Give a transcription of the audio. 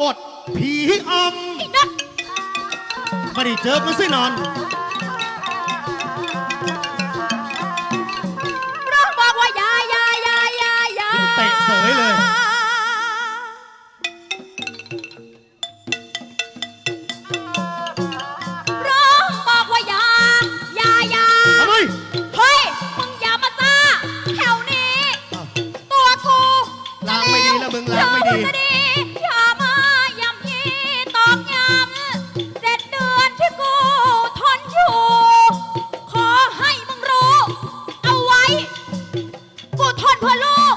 อดผีอมไม่ได้เจอกันสินอน ร้องบอกว่าอยาอยาอยาอยาอยาเตะเสยเลย ร้องบอกว่าอยาอยาอยาทำไมเฮ้ย มึงอย่ามาซ่าแถวนี้ ตัวกูล้าไม่ดีนะมึงล้าไม่ดี เธอจ กูทนเพื่อลูก